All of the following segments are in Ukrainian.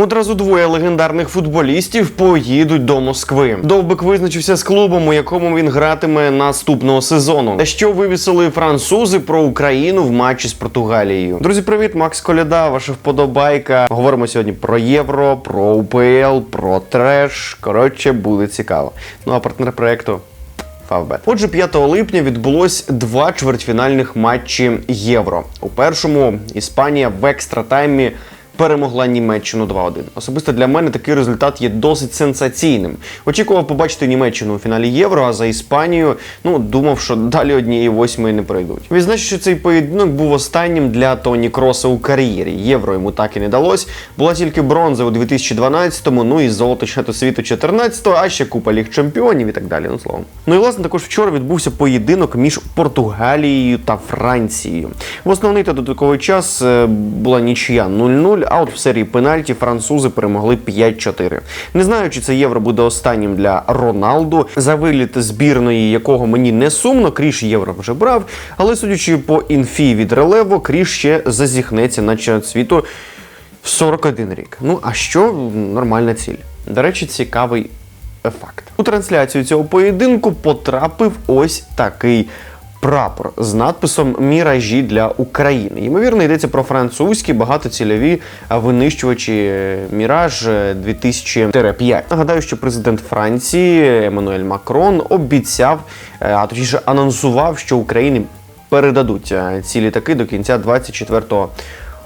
Одразу двоє легендарних футболістів поїдуть до Москви. Довбик визначився з клубом, у якому він гратиме наступного сезону. Та що вивісили французи про Україну в матчі з Португалією? Друзі, привіт, Макс Коляда, ваша вподобайка. Говоримо сьогодні про євро, про УПЛ, про треш. Коротше, буде цікаво. Ну а партнер проекту. Фавбет. Отже, 5 липня відбулось два чвертьфінальних матчі Євро. У першому Іспанія в екстратаймі перемогла Німеччину 2-1. Особисто для мене такий результат є досить сенсаційним. Очікував побачити Німеччину у фіналі Євро, а за Іспанію ну думав, що далі однієї восьмої не пройдуть. Відзначу, що цей поєдинок був останнім для Тоні Кроса у кар'єрі. Євро йому так і не далось. Була тільки бронза у 2012-му, ну і золото чемпіонату світу 14-го, а ще купа ліг чемпіонів і так далі. Ну словом. Ну і власне також вчора відбувся поєдинок між Португалією та Францією. В основний та додатковий час е, була нічия 0-0, от в серії пенальті французи перемогли 5-4. Не знаю, чи це євро буде останнім для Роналду. За виліт збірної, якого мені не сумно, Кріш євро вже брав. Але судячи по інфі від релево, Кріш ще зазіхнеться на чемпіонат світу в 41 рік. Ну а що нормальна ціль? До речі, цікавий факт. У трансляцію цього поєдинку потрапив ось такий. Прапор з надписом Міражі для України. Ймовірно, йдеться про французькі багатоцільові винищувачі е, Міраж 2000-5. Нагадаю, що президент Франції Еммануель Макрон обіцяв, е, а точніше анонсував, що Україні передадуть е, ці літаки до кінця 24-го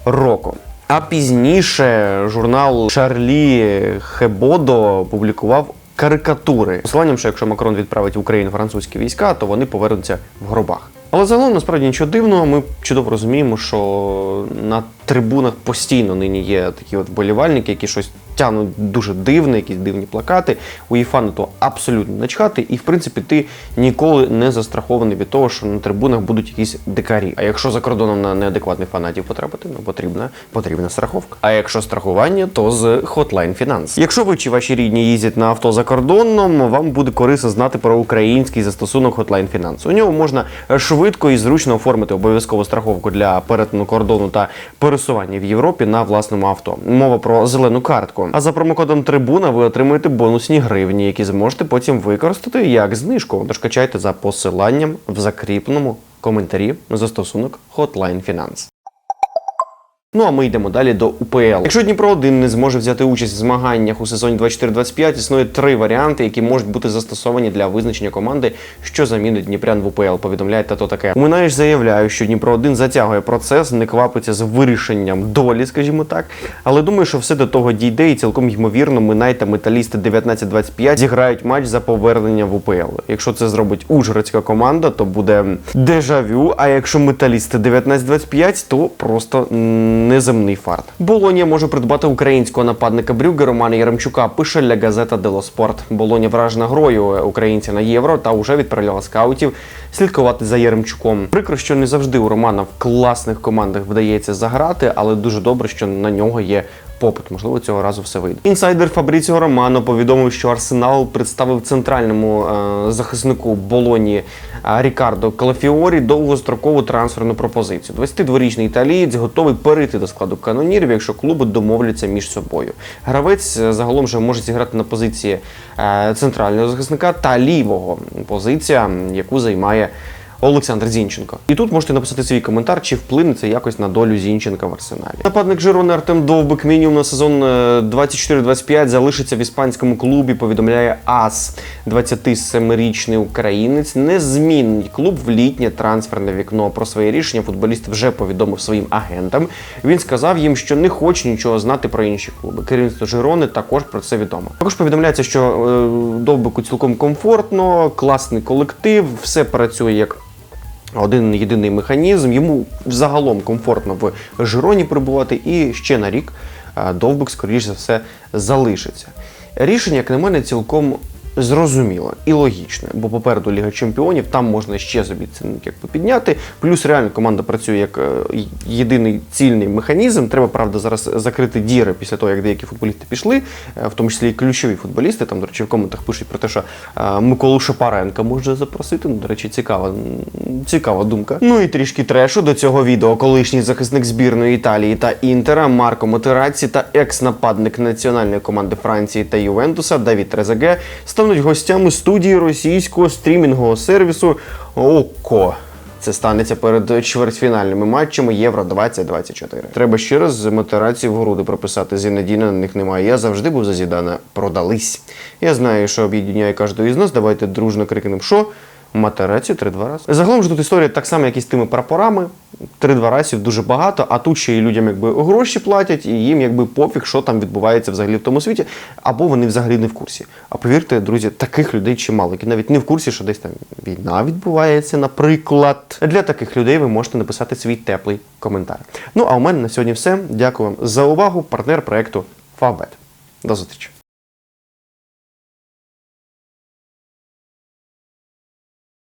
року. А пізніше журнал Шарлі Хебодо публікував карикатури посиланням, що якщо Макрон відправить в Україну французькі війська, то вони повернуться в гробах. Але загалом насправді нічого дивного. Ми чудово розуміємо, що на трибунах постійно нині є такі от болівальники, які щось тягнуть дуже дивне, якісь дивні плакати. У ЄФА на то абсолютно начхати, і в принципі ти ніколи не застрахований від того, що на трибунах будуть якісь дикарі. А якщо за кордоном на неадекватних фанатів потрапити, ну потрібна потрібна страховка. А якщо страхування, то з Hotline Finance. Якщо ви чи ваші рідні їздять на авто за кордоном, вам буде корисно знати про український застосунок Hotline Finance. У нього можна швидко і зручно оформити обов'язкову страховку для перетину кордону та пересування в Європі на власному авто. Мова про зелену картку. А за промокодом Трибуна ви отримуєте бонусні гривні, які зможете потім використати як знижку. Тож качайте за посиланням в закріпленому коментарі застосунок Hotline Finance. Ну а ми йдемо далі до УПЛ. Якщо Дніпро 1 не зможе взяти участь в змаганнях у сезоні 24-25, існує три варіанти, які можуть бути застосовані для визначення команди, що замінить Дніпрян в УПЛ. Повідомляє тато таке. Уминаєш заявляю, що Дніпро 1 затягує процес, не квапиться з вирішенням долі, скажімо так. Але думаю, що все до того дійде, і цілком ймовірно, Минай та металісти 19-25 зіграють матч за повернення в УПЛ. Якщо це зробить Ужгородська команда, то буде дежавю. А якщо металісти 19-25, то просто неземний фарт. Болонія може придбати українського нападника Брюге Романа Яремчука. Пише для Газета Делоспорт. Болоня вражена грою українця на євро та вже відправляла скаутів слідкувати за Яремчуком. Прикро, що не завжди у Романа в класних командах вдається заграти, але дуже добре, що на нього є. Попит, можливо, цього разу все вийде. Інсайдер Фабріціо Романо повідомив, що Арсенал представив центральному е, захиснику Болоні е, Рікардо Калафіорі довгострокову трансферну пропозицію. 22-річний італієць готовий перейти до складу канонірів, якщо клуби домовляться між собою. Гравець е, загалом же може зіграти на позиції е, центрального захисника та лівого позиція, яку займає. Олександр Зінченко. І тут можете написати свій коментар, чи вплине це якось на долю Зінченка в арсеналі. Нападник Жирони Артем Довбик мінімум на сезон е, 24-25 залишиться в іспанському клубі. Повідомляє АС 27-річний українець. Не змінить клуб в літнє трансферне вікно. Про своє рішення футболіст вже повідомив своїм агентам. Він сказав їм, що не хоче нічого знати про інші клуби. Керівництво Жирони також про це відомо. Також повідомляється, що е, Довбику цілком комфортно, класний колектив, все працює як один єдиний механізм. Йому загалом комфортно в Жироні перебувати, і ще на рік Довбик, скоріш за все, залишиться. Рішення, як на мене, цілком зрозуміле і логічне, бо попереду Ліга Чемпіонів, там можна ще собі цінник якби підняти. Плюс реально команда працює як е, єдиний цільний механізм. Треба, правда, зараз закрити діри після того, як деякі футболісти пішли, е, в тому числі і ключові футболісти. Там, до речі, в коментах пишуть про те, що е, Миколу Шапаренка можна запросити. Ну, до речі, цікава, цікава думка. Ну і трішки трешу до цього відео. Колишній захисник збірної Італії та Інтера Марко Матерацці та екс-нападник національної команди Франції та Ювентуса Давід Трезаге стануть гостями студії російського стрімінгового сервісу ОКО. Це станеться перед чвертьфінальними матчами Євро 2024. Треба ще раз з матерації в груди прописати. Зінедіна на них немає. Я завжди був за Зідана. Продались. Я знаю, що об'єднує кожного із нас. Давайте дружно крикнемо, що Матерацію три-два рази. Загалом ж тут історія так само, як і з тими прапорами. Три-два разів дуже багато, а тут ще й людям якби гроші платять, і їм якби пофіг, що там відбувається взагалі в тому світі, або вони взагалі не в курсі. А повірте, друзі, таких людей чимало, які навіть не в курсі, що десь там війна відбувається, наприклад. Для таких людей ви можете написати свій теплий коментар. Ну а у мене на сьогодні все. Дякую вам за увагу. Партнер проекту Фавбет. До зустрічі.